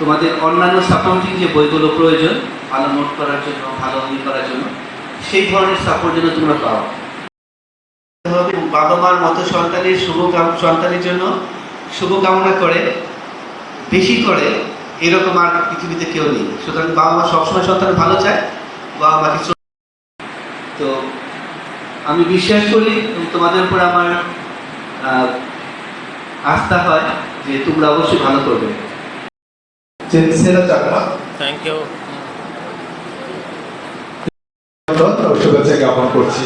তোমাদের অন্যান্য সাপোর্টিং যে বইগুলো প্রয়োজন, ভালো নোট করার জন্য, ভালো অঙ্গি করার জন্য, সেই ধরনের সাপোর্ট যেন তোমরা পাও। বাবা মার মতো সন্তানের, শুভ সন্তানের জন্য শুভকামনা করে বেশি করে এরকম আর পৃথিবীতে কেউ নেই। সুতরাং বাবা মা সবসময় সন্তান ভালো চায় বাবা মাকে তো আমি বিশ্বাস করি এবং তোমাদের উপর আমার আহ, আস্থা হয় যে তোমরা অবশ্যই ভালো করবে। সেরা থ্যাংক ইউ শুভেচ্ছা জ্ঞাপন করছি।